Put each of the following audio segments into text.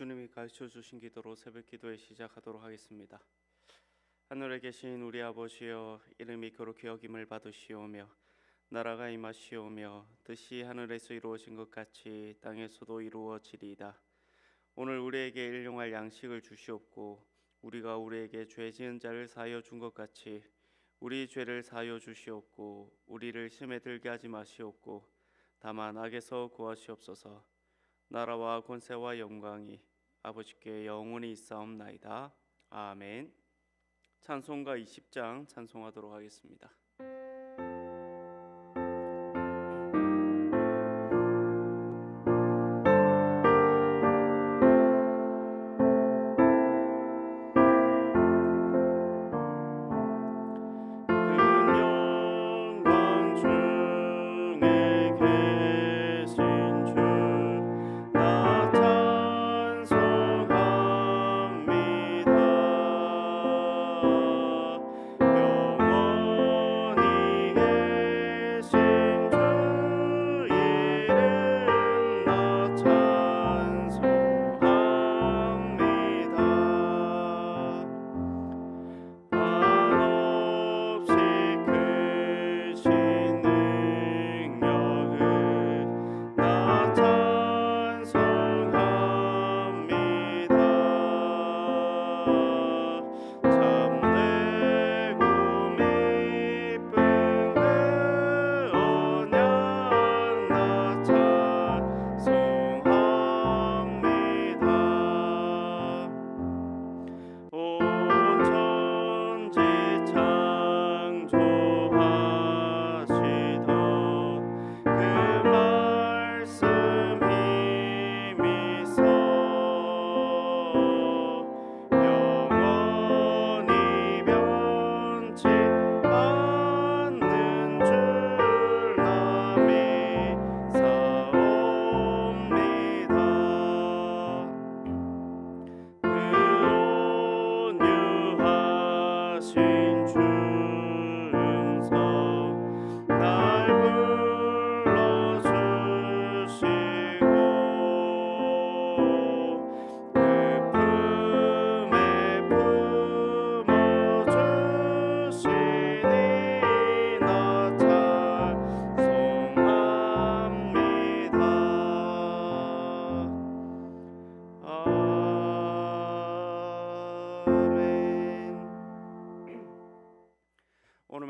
주님이 가르쳐 주신 기도로 새벽 기도에 시작하도록 하겠습니다. 하늘에 계신 우리 아버지여 이름이 거룩히 여김을 받으시오며 나라가 임하시오며 뜻이 하늘에서 이루어진 것 같이 땅에서도 이루어지리이다. 오늘 우리에게 일용할 양식을 주시옵고 우리가 우리에게 죄 지은 자를 사하여 준 것 같이 우리 죄를 사하여 주시옵고 우리를 심에 들게 하지 마시옵고 다만 악에서 구하시옵소서 나라와 권세와 영광이 아버지께 영원히 있사옵나이다. 아멘. 찬송가 20장 찬송하도록 하겠습니다.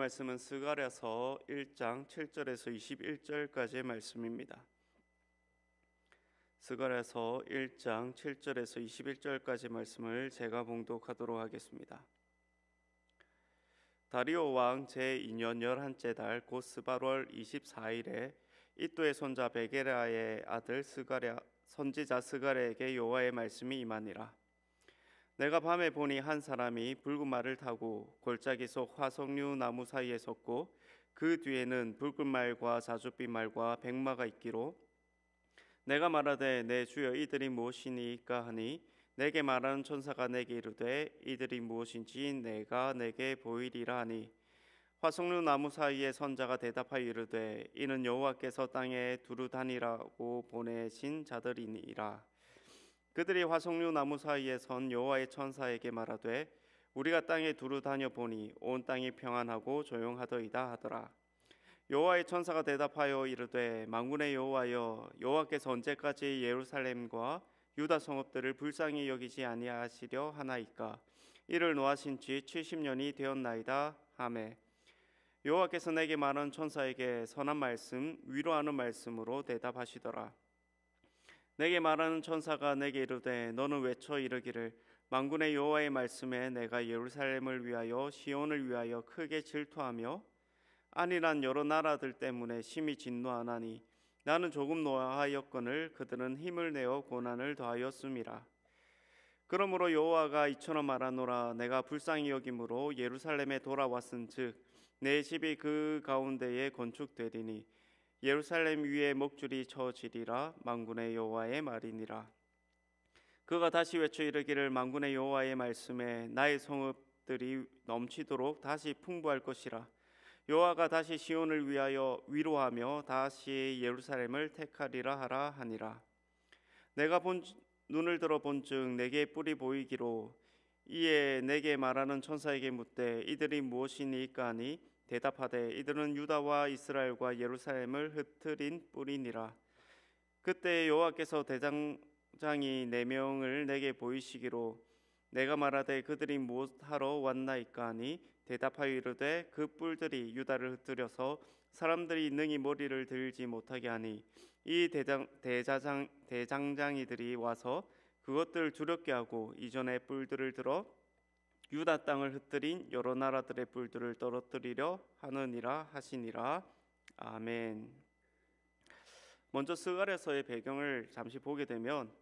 말씀은 스가랴서 1장 7절에서 21절까지의 말씀입니다. 스가랴서 1장 7절에서 21절까지 말씀을 제가 봉독하도록 하겠습니다. 다리오 왕 제2년 열한째 달 곧 스바월 24일에 이또의 손자 베게라의 아들 스가랴 선지자 스가랴에게 여호와의 말씀이 임하니라. 내가 밤에 보니 한 사람이 붉은 말을 타고 골짜기 속 화석류 나무 사이에 섰고 그 뒤에는 붉은 말과 자줏빛 말과 백마가 있기로 내가 말하되 내 주여 이들이 무엇이니까 하니? 내게 말하는 천사가 내게 이르되 이들이 무엇인지 내가 내게 보이리라 하니. 화석류 나무 사이에 선자가 대답하여 이르되 이는 여호와께서 땅에 두루 다니라고 보내신 자들이니라 그들이 화석류 나무 사이에 선 여호와의 천사에게 말하되 우리가 땅에 두루 다녀 보니 온 땅이 평안하고 조용하더이다 하더라. 여호와의 천사가 대답하여 이르되 만군의 여호와여 여호와께서 언제까지 예루살렘과 유다 성읍들을 불쌍히 여기지 아니하시려 하나이까? 이를 노하신 지 70년이 되었나이다. 하매 여호와께서 내게 말한 천사에게 선한 말씀 위로하는 말씀으로 대답하시더라 내게 말하는 천사가 내게 이르되 너는 외쳐 이르기를 만군의 여호와의 말씀에 내가 예루살렘을 위하여 시온을 위하여 크게 질투하며 아니란 여러 나라들 때문에 심히 진노하나니 나는 조금 노하였거늘 그들은 힘을 내어 고난을 더하였음이라. 그러므로 여호와가 이처럼 말하노라. 내가 불쌍히 여김으로 예루살렘에 돌아왔은즉 내 집이 그 가운데에 건축되리니 예루살렘 위에 목줄이 쳐지리라. 만군의 여호와의 말이니라. 그가 다시 외쳐 이르기를 만군의 여호와의 말씀에 나의 성읍들이 넘치도록 다시 풍부할 것이라. 여호와가 다시 시온을 위하여 위로하며 다시 예루살렘을 택하리라 하라 하니라. 내가 본 눈을 들어 본즉 내게 뿔이 보이기로 이에 내게 말하는 천사에게 묻되 이들이 무엇이니까 하니 대답하되 이들은 유다와 이스라엘과 예루살렘을 흩트린 뿔이니라. 그때 여호와께서 대장장이 네 명을 내게 보이시기로 내가 말하되 그들이 무엇하러 왔나이까 하니 대답하여 이르되 그 뿔들이 유다를 흩뜨려서 사람들이 능히 머리를 들지 못하게 하니 이 대장 대자장 대장장이들이 와서 그것들을 두렵게 하고 이전의 뿔들을 들어 유다 땅을 흩뜨린 여러 나라들의 뿔들을 떨어뜨리려 하느니라 하시니라 아멘. 먼저 스가랴서의 배경을 잠시 보게 되면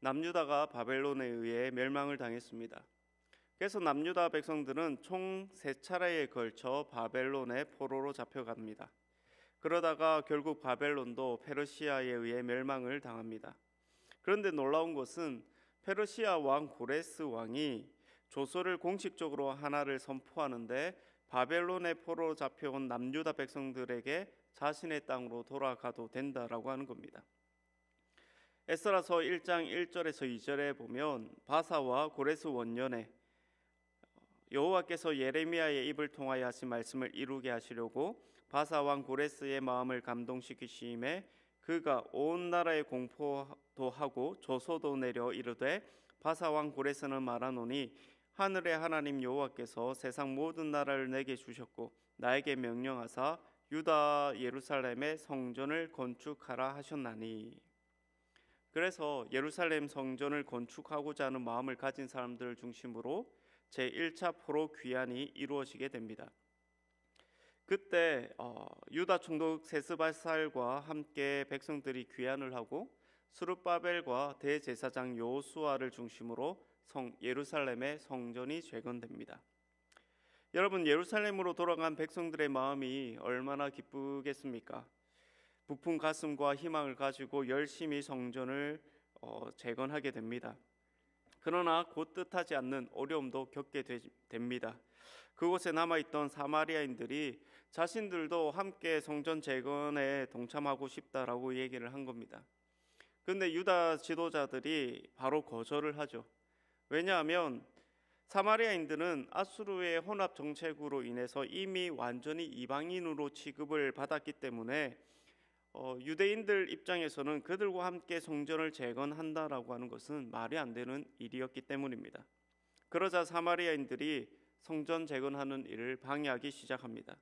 남유다가 바벨론에 의해 멸망을 당했습니다. 그래서 남유다 백성들은 총 세 차례에 걸쳐 바벨론의 포로로 잡혀갑니다. 그러다가 결국 바벨론도 페르시아에 의해 멸망을 당합니다. 그런데 놀라운 것은 페르시아 왕 고레스 왕이 조서를 공식적으로 하나를 선포하는데 바벨론의 포로 잡혀온 남유다 백성들에게 자신의 땅으로 돌아가도 된다라고 하는 겁니다. 에스라서 1장 1절에서 2절에 보면 바사와 고레스 원년에 여호와께서 예레미야의 입을 통하여 하신 말씀을 이루게 하시려고 바사 왕 고레스의 마음을 감동시키심에 그가 온 나라에 공포도 하고 조소도 내려 이르되 바사 왕 고레스는 말하노니 하늘의 하나님 여호와께서 세상 모든 나라를 내게 주셨고 나에게 명령하사 유다 예루살렘의 성전을 건축하라 하셨나니 그래서 예루살렘 성전을 건축하고자 하는 마음을 가진 사람들을 중심으로 제 1차 포로 귀환이 이루어지게 됩니다. 그때 어, 유다 총독 세스바살과 함께 백성들이 귀환을 하고 수르바벨과 대제사장 요수아를 중심으로 성 예루살렘의 성전이 재건됩니다. 여러분 예루살렘으로 돌아간 백성들의 마음이 얼마나 기쁘겠습니까? 부푼 가슴과 희망을 가지고 열심히 성전을 어, 재건하게 됩니다. 그러나 곧 뜻하지 않는 어려움도 겪게 되, 됩니다. 그곳에 남아 있던 사마리아인들이 자신들도 함께 성전 재건에 동참하고 싶다라고 얘기를 한 겁니다. 근데 유다 지도자들이 바로 거절을 하죠. 왜냐하면 사마리아인들은 아수르의 혼합 정책으로 인해서 이미 완전히 이방인으로 취급을 받았기 때문에 어, 유대인들 입장에서는 그들과 함께 성전을 재건한다라고 하는 것은 말이 안 되는 일이었기 때문입니다. 그러자 사마리아인들이 성전 재건하는 일을 방해하기 시작합니다.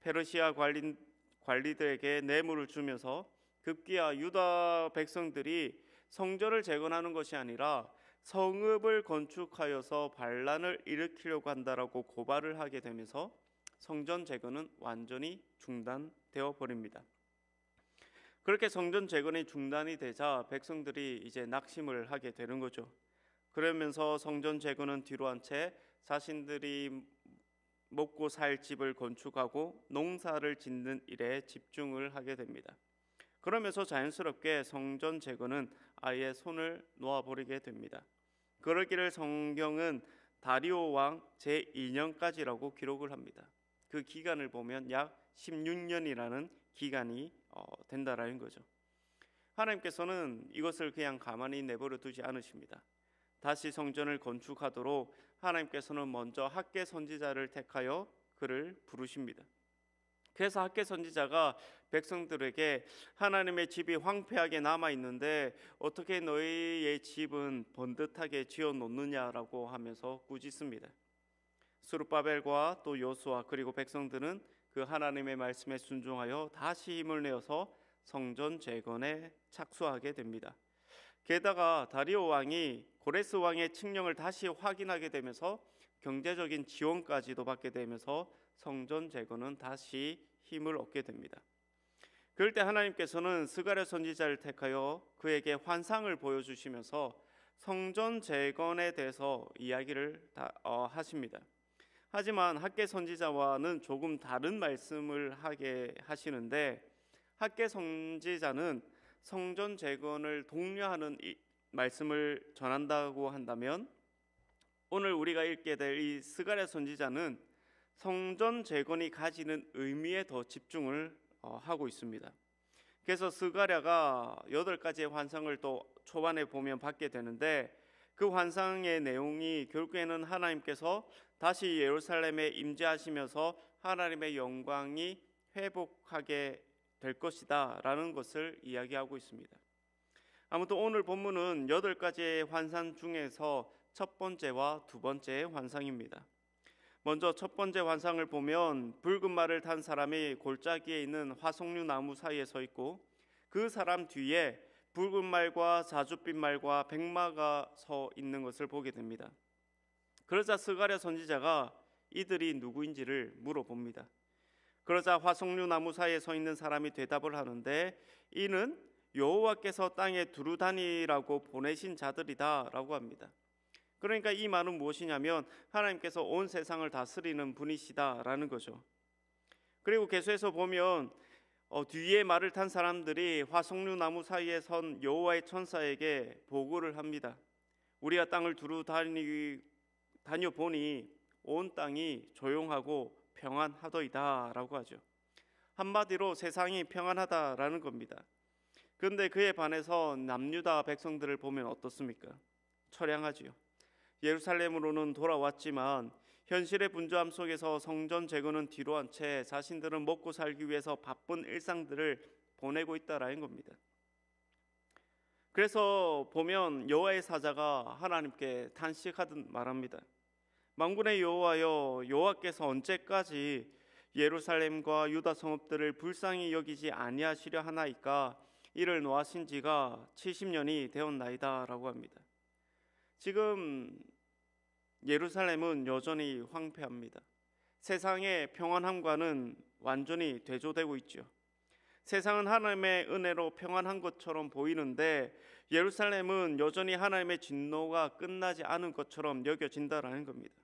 페르시아 관리, 관리들에게 뇌물을 주면서 급기야 유다 백성들이 성전을 재건하는 것이 아니라 성읍을 건축하여서 반란을 일으키려고 한다라고 고발을 하게 되면서 성전 재건은 완전히 중단되어 버립니다. 그렇게 성전 재건이 중단이 되자 백성들이 이제 낙심을 하게 되는 거죠. 그러면서 성전 재건은 뒤로 한 채 자신들이 먹고 살 집을 건축하고 농사를 짓는 일에 집중을 하게 됩니다. 그러면서 자연스럽게 성전 재건은 아예 손을 놓아버리게 됩니다. 그러기를 성경은 다리오 왕 제2년까지라고 기록을 합니다. 그 기간을 보면 약 16년이라는 기간이 어, 된다라는 거죠. 하나님께서는 이것을 그냥 가만히 내버려 두지 않으십니다. 다시 성전을 건축하도록 하나님께서는 먼저 학계 선지자를 택하여 그를 부르십니다. 그래서 학계 선지자가 백성들에게 하나님의 집이 황폐하게 남아 있는데 어떻게 너희의 집은 번듯하게 지어 놓느냐라고 하면서 꾸짖습니다. 수르바벨과 또 요수아 그리고 백성들은 그 하나님의 말씀에 순종하여 다시 힘을 내어서 성전 재건에 착수하게 됩니다. 게다가 다리오 왕이 고레스 왕의 칙령을 다시 확인하게 되면서 경제적인 지원까지도 받게 되면서 성전 재건은 다시 힘을 얻게 됩니다. 그럴 때 하나님께서는 스가랴 선지자를 택하여 그에게 환상을 보여주시면서 성전 재건에 대해서 이야기를 다, 어, 하십니다. 하지만 학계 선지자와는 조금 다른 말씀을 하게 하시는데 학계 선지자는 성전 재건을 독려하는 이 말씀을 전한다고 한다면 오늘 우리가 읽게 될 이 스가랴 선지자는 성전 재건이 가지는 의미에 더 집중을 어, 하고 있습니다. 그래서 스가랴가 여덟 가지의 환상을 또 초반에 보면 받게 되는데 그 환상의 내용이 결국에는 하나님께서 다시 예루살렘에 임재하시면서 하나님의 영광이 회복하게 될 것이다라는 것을 이야기하고 있습니다. 아무튼 오늘 본문은 여덟 가지의 환상 중에서 첫 번째와 두 번째의 환상입니다. 먼저 첫 번째 환상을 보면 붉은 말을 탄 사람이 골짜기에 있는 화석류 나무 사이에 서 있고 그 사람 뒤에 붉은 말과 자줏빛 말과 백마가 서 있는 것을 보게 됩니다. 그러자 스가랴 선지자가 이들이 누구인지를 물어봅니다. 그러자 화석류 나무 사이에 서 있는 사람이 대답을 하는데 이는 여호와께서 땅에 두루 다니라고 보내신 자들이다라고 합니다. 그러니까 이 말은 무엇이냐면 하나님께서 온 세상을 다스리는 분이시다라는 거죠. 그리고 계속해서 보면 어, 뒤에 말을 탄 사람들이 화석류 나무 사이에 선 여호와의 천사에게 보고를 합니다. 우리가 땅을 두루 다니 다녀 보니 온 땅이 조용하고 평안하더이다라고 하죠. 한마디로 세상이 평안하다라는 겁니다. 그런데 그에 반해서 남유다 백성들을 보면 어떻습니까? 처량하지요. 예루살렘으로는 돌아왔지만 현실의 분주함 속에서 성전 재건은 뒤로 한 채 자신들은 먹고 살기 위해서 바쁜 일상들을 보내고 있다라는 겁니다. 그래서 보면 여호와의 사자가 하나님께 탄식하듯 말합니다. 망군의 여호와여 여호와께서 언제까지 예루살렘과 유다 성읍들을 불쌍히 여기지 아니하시려 하나이까 이를 놓아신 지가 70년이 되었나이다라고 합니다. 지금 예루살렘은 여전히 황폐합니다. 세상의 평안함과는 완전히 대조되고 있죠. 세상은 하나님의 은혜로 평안한 것처럼 보이는데 예루살렘은 여전히 하나님의 진노가 끝나지 않은 것처럼 여겨진다라는 겁니다.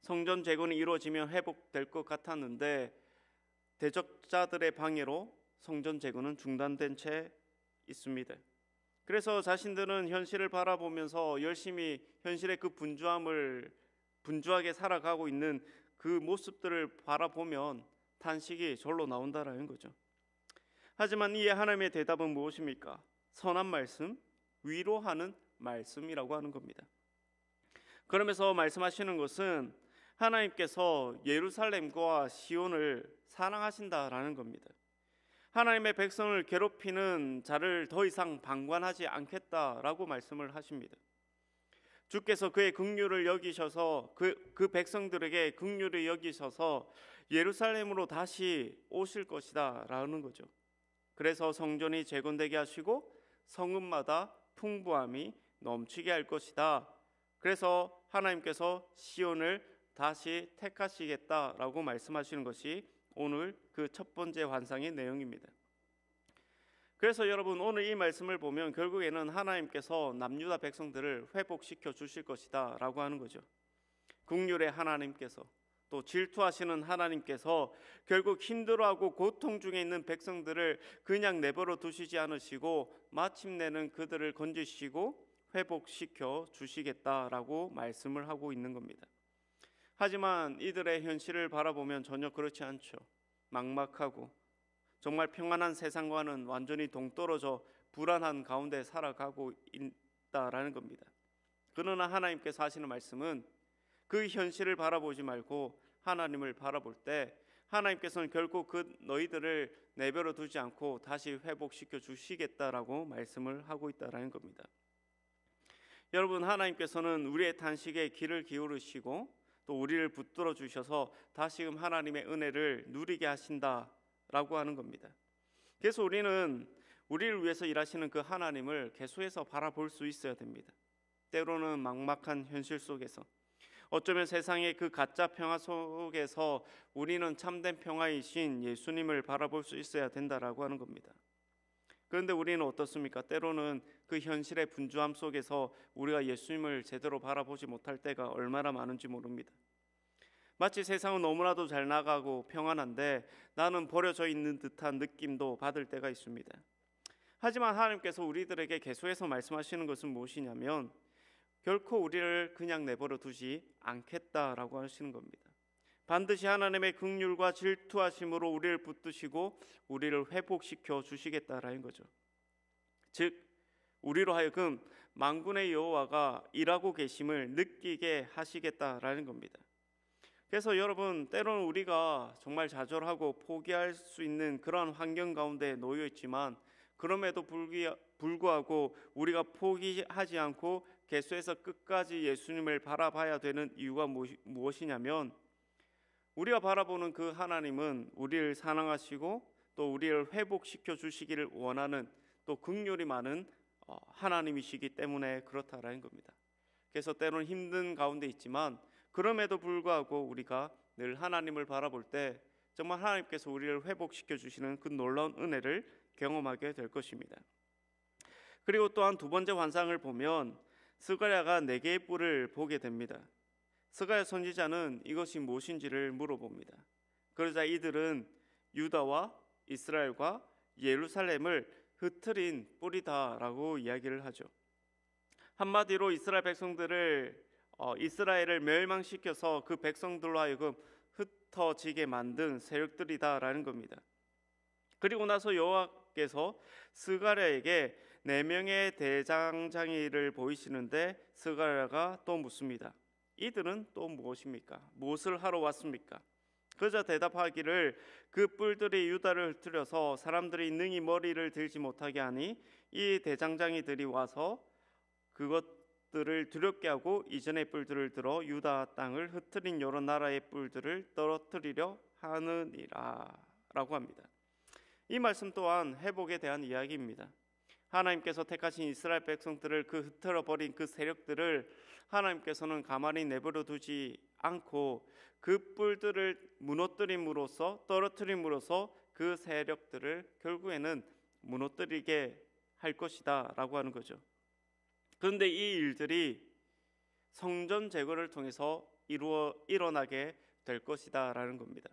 성전 재건이 이루어지면 회복될 것 같았는데 대적자들의 방해로 성전 재건은 중단된 채 있습니다. 그래서 자신들은 현실을 바라보면서 열심히 현실의 그 분주함을 분주하게 살아가고 있는 그 모습들을 바라보면 탄식이 절로 나온다라는 거죠. 하지만 이에 하나님의 대답은 무엇입니까? 선한 말씀, 위로하는 말씀이라고 하는 겁니다. 그러면서 말씀하시는 것은 하나님께서 예루살렘과 시온을 사랑하신다라는 겁니다. 하나님의 백성을 괴롭히는 자를 더 이상 방관하지 않겠다라고 말씀을 하십니다. 주께서 그의 긍휼을 여기셔서 그, 그 백성들에게 긍휼을 여기셔서 예루살렘으로 다시 오실 것이다라는 거죠. 그래서 성전이 재건되게 하시고 성읍마다 풍부함이 넘치게 할 것이다. 그래서 하나님께서 시온을 다시 택하시겠다라고 말씀하시는 것이 오늘 그 첫 번째 환상의 내용입니다. 그래서 여러분 오늘 이 말씀을 보면 결국에는 하나님께서 남유다 백성들을 회복시켜 주실 것이다라고 하는 거죠. 국률의 하나님께서 또 질투하시는 하나님께서 결국 힘들어하고 고통 중에 있는 백성들을 그냥 내버려 두시지 않으시고 마침내는 그들을 건지시고 회복시켜 주시겠다라고 말씀을 하고 있는 겁니다. 하지만 이들의 현실을 바라보면 전혀 그렇지 않죠. 막막하고 정말 평안한 세상과는 완전히 동떨어져 불안한 가운데 살아가고 있다라는 겁니다. 그러나 하나님께서 하시는 말씀은 그 현실을 바라보지 말고 하나님을 바라볼 때 하나님께서는 결국 그 너희들을 내버려 두지 않고 다시 회복시켜 주시겠다라고 말씀을 하고 있다라는 겁니다. 여러분 하나님께서는 우리의 탄식에 귀를 기울이시고 또 우리를 붙들어 주셔서 다시금 하나님의 은혜를 누리게 하신다라고 하는 겁니다. 그래서 우리는 우리를 위해서 일하시는 그 하나님을 계속해서 바라볼 수 있어야 됩니다. 때로는 막막한 현실 속에서 어쩌면 세상의 그 가짜 평화 속에서 우리는 참된 평화이신 예수님을 바라볼 수 있어야 된다라고 하는 겁니다. 그런데 우리는 어떻습니까? 때로는 그 현실의 분주함 속에서 우리가 예수님을 제대로 바라보지 못할 때가 얼마나 많은지 모릅니다. 마치 세상은 너무나도 잘 나가고 평안한데 나는 버려져 있는 듯한 느낌도 받을 때가 있습니다. 하지만 하나님께서 우리들에게 계속해서 말씀하시는 것은 무엇이냐면 결코 우리를 그냥 내버려 두지 않겠다라고 하시는 겁니다. 반드시 하나님의 긍휼과 질투하심으로 우리를 붙드시고 우리를 회복시켜 주시겠다라는 거죠. 즉 우리로 하여금 만군의 여호와가 일하고 계심을 느끼게 하시겠다라는 겁니다. 그래서 여러분 때로는 우리가 정말 좌절하고 포기할 수 있는 그런 환경 가운데 놓여 있지만 그럼에도 불구하고 우리가 포기하지 않고 계속해서 끝까지 예수님을 바라봐야 되는 이유가 무엇이냐면 우리가 바라보는 그 하나님은 우리를 사랑하시고 또 우리를 회복시켜 주시기를 원하는 또 긍휼이 많은 어, 하나님이시기 때문에 그렇다라는 겁니다. 그래서 때로는 힘든 가운데 있지만 그럼에도 불구하고 우리가 늘 하나님을 바라볼 때 정말 하나님께서 우리를 회복시켜 주시는 그 놀라운 은혜를 경험하게 될 것입니다. 그리고 또한 두 번째 환상을 보면 스가랴가 네 개의 뿔을 보게 됩니다. 스가랴 선지자는 이것이 무엇인지를 물어봅니다. 그러자 이들은 유다와 이스라엘과 예루살렘을 흩트린 뿔이다라고 이야기를 하죠. 한마디로 이스라엘 백성들을 어, 이스라엘을 멸망시켜서 그 백성들로 하여금 흩어지게 만든 세력들이다라는 겁니다. 그리고 나서 여호와께서 스가랴에게 네 명의 대장장이를 보이시는데 스가랴가 또 묻습니다. 이들은 또 무엇입니까? 무엇을 하러 왔습니까? 그저 대답하기를 그 뿔들이 유다를 흩뜨려서 사람들이 능히 머리를 들지 못하게 하니 이 대장장이들이 와서 그것들을 두렵게 하고 이전의 뿔들을 들어 유다 땅을 흩트린 여러 나라의 뿔들을 떨어뜨리려 하느니라라고 합니다. 이 말씀 또한 회복에 대한 이야기입니다. 하나님께서 택하신 이스라엘 백성들을 그 흩어져 버린 그 세력들을 하나님께서는 가만히 내버려 두지 않고 그 뿔들을 무너뜨림으로써 떨어뜨림으로써 그 세력들을 결국에는 무너뜨리게 할 것이다라고 하는 거죠. 그런데 이 일들이 성전 제거를 통해서 이루어 일어나게 될 것이다라는 겁니다.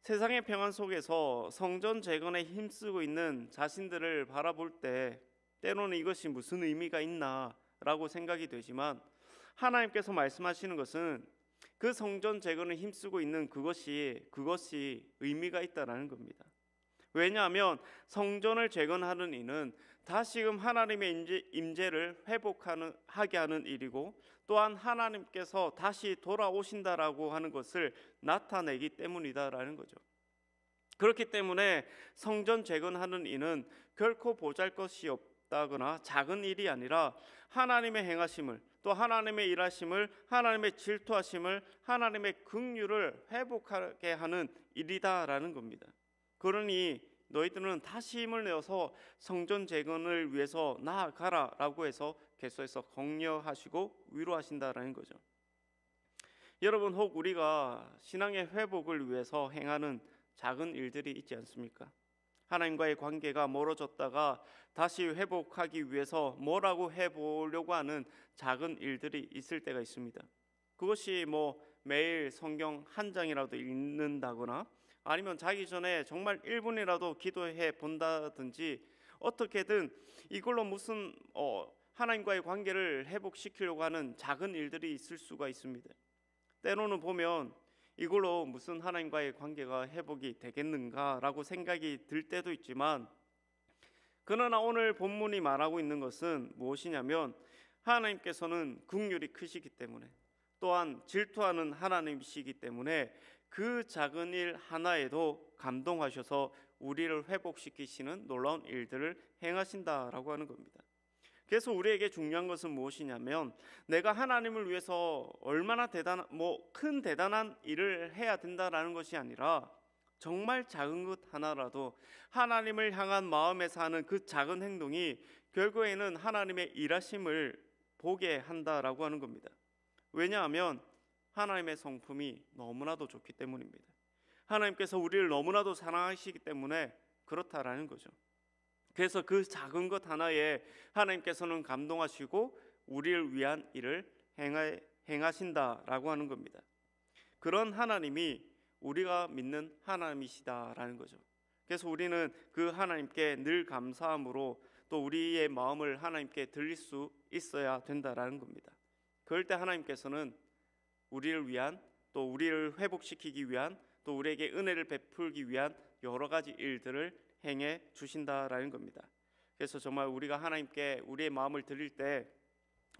세상의 평안 속에서 성전 재건에 힘쓰고 있는 자신들을 바라볼 때 때로는 이것이 무슨 의미가 있나라고 생각이 되지만 하나님께서 말씀하시는 것은 그 성전 재건에 힘쓰고 있는 그것이 그것이 의미가 있다라는 겁니다. 왜냐하면 성전을 재건하는 이는 다시금 하나님의 임재, 임재를 회복하는 하게 하는 일이고 또한 하나님께서 다시 돌아오신다라고 하는 것을 나타내기 때문이다라는 거죠. 그렇기 때문에 성전 재건하는 이는 결코 보잘 것이 없, 있 다거나 작은 일이 아니라 하나님의 행하심을 또 하나님의 일하심을 하나님의 질투하심을 하나님의 긍휼을 회복하게 하는 일이다라는 겁니다. 그러니 너희들은 다시 힘을 내어서 성전 재건을 위해서 나아가라라고 해서 계속해서 격려하시고 위로하신다라는 거죠. 여러분 혹 우리가 신앙의 회복을 위해서 행하는 작은 일들이 있지 않습니까? 하나님과의 관계가 멀어졌다가 다시 회복하기 위해서 뭐라고 해보려고 하는 작은 일들이 있을 때가 있습니다. 그것이 뭐 매일 성경 한 장이라도 읽는다거나 아니면 자기 전에 정말 1분이라도 기도해 본다든지 어떻게든 이걸로 무슨 어, 하나님과의 관계를 회복시키려고 하는 작은 일들이 있을 수가 있습니다. 때로는 보면 이걸로 무슨 하나님과의 관계가 회복이 되겠는가라고 생각이 들 때도 있지만 그러나 오늘 본문이 말하고 있는 것은 무엇이냐면 하나님께서는 국률이 크시기 때문에 또한 질투하는 하나님이시기 때문에 그 작은 일 하나에도 감동하셔서 우리를 회복시키시는 놀라운 일들을 행하신다라고 하는 겁니다. 그래서 우리에게 중요한 것은 무엇이냐면 내가 하나님을 위해서 얼마나 대단 뭐 큰 대단한 일을 해야 된다라는 것이 아니라 정말 작은 것 하나라도 하나님을 향한 마음에서 하는 그 작은 행동이 결국에는 하나님의 일하심을 보게 한다라고 하는 겁니다. 왜냐하면 하나님의 성품이 너무나도 좋기 때문입니다. 하나님께서 우리를 너무나도 사랑하시기 때문에 그렇다라는 거죠. 그래서 그 작은 것 하나에 하나님께서는 감동하시고 우리를 위한 일을 행하, 행하신다라고 하는 겁니다. 그런 하나님이 우리가 믿는 하나님이시다라는 거죠. 그래서 우리는 그 하나님께 늘 감사함으로 또 우리의 마음을 하나님께 들릴 수 있어야 된다라는 겁니다. 그럴 때 하나님께서는 우리를 위한 또 우리를 회복시키기 위한 또 우리에게 은혜를 베풀기 위한 여러 가지 일들을 행해 주신다라는 겁니다. 그래서 정말 우리가 하나님께 우리의 마음을 드릴 때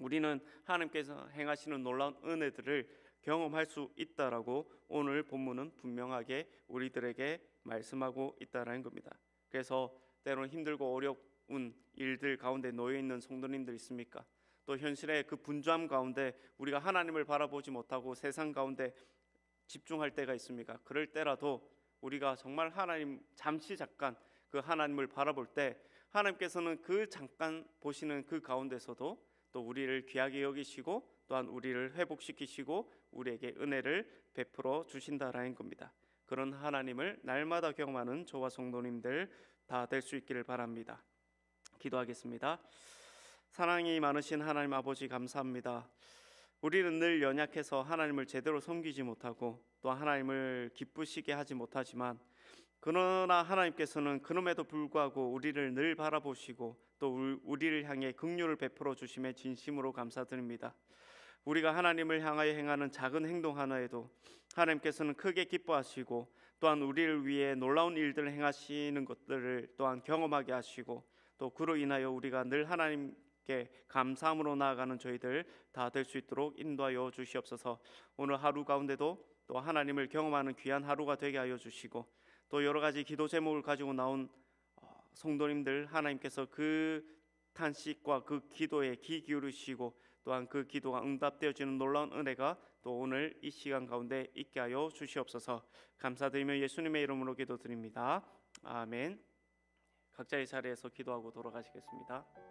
우리는 하나님께서 행하시는 놀라운 은혜들을 경험할 수 있다라고 오늘 본문은 분명하게 우리들에게 말씀하고 있다라는 겁니다. 그래서 때로는 힘들고 어려운 일들 가운데 놓여 있는 성도님들 있습니까? 또 현실의 그 분주함 가운데 우리가 하나님을 바라보지 못하고 세상 가운데 집중할 때가 있습니까? 그럴 때라도 우리가 정말 하나님 잠시 잠깐 그 하나님을 바라볼 때 하나님께서는 그 잠깐 보시는 그 가운데서도 또 우리를 귀하게 여기시고 또한 우리를 회복시키시고 우리에게 은혜를 베풀어 주신다라는 겁니다. 그런 하나님을 날마다 경험하는 저와 성도님들 다 될 수 있기를 바랍니다. 기도하겠습니다. 사랑이 많으신 하나님 아버지 감사합니다. 우리는 늘 연약해서 하나님을 제대로 섬기지 못하고 또 하나님을 기쁘시게 하지 못하지만 그러나 하나님께서는 그럼에도 불구하고 우리를 늘 바라보시고 또 우리를 향해 긍휼을 베풀어 주심에 진심으로 감사드립니다. 우리가 하나님을 향하여 행하는 작은 행동 하나에도 하나님께서는 크게 기뻐하시고 또한 우리를 위해 놀라운 일들을 행하시는 것들을 또한 경험하게 하시고 또 그로 인하여 우리가 늘 하나님께 감사함으로 나아가는 저희들 다 될 수 있도록 인도하여 주시옵소서. 오늘 하루 가운데도 또 하나님을 경험하는 귀한 하루가 되게 하여 주시고 또 여러 가지 기도 제목을 가지고 나온 어, 성도님들 하나님께서 그 탄식과 그 기도에 귀 기울이시고 또한 그 기도가 응답되어지는 놀라운 은혜가 또 오늘 이 시간 가운데 있게 하여 주시옵소서. 감사드리며 예수님의 이름으로 기도드립니다. 아멘. 각자의 자리에서 기도하고 돌아가시겠습니다.